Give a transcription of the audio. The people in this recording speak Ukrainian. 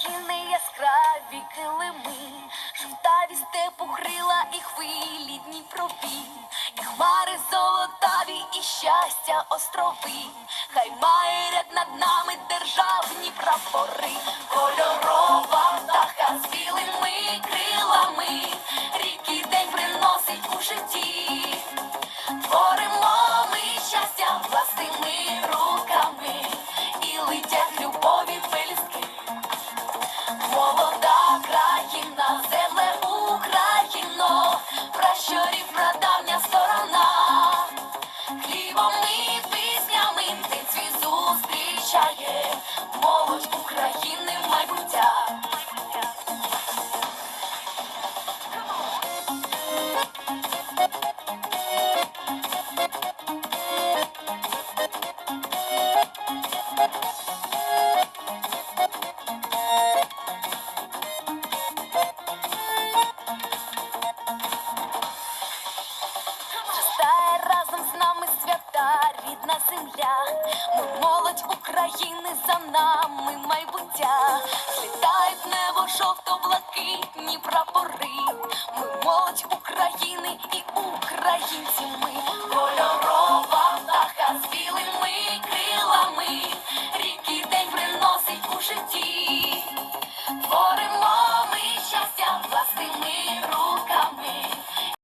України яскраві килими, жовтаві степу крила і хвилі Дніпрові, і хмари золотаві, і щастя острови, хай майрять над нами державні прапори, кольорова птаха з білими крилами, ріки день приносить у житті. Зустрічає молодь України майбуття. Рідна земля. Ми за нами майбуття. Злітають в небо жовто-блакитні прапори.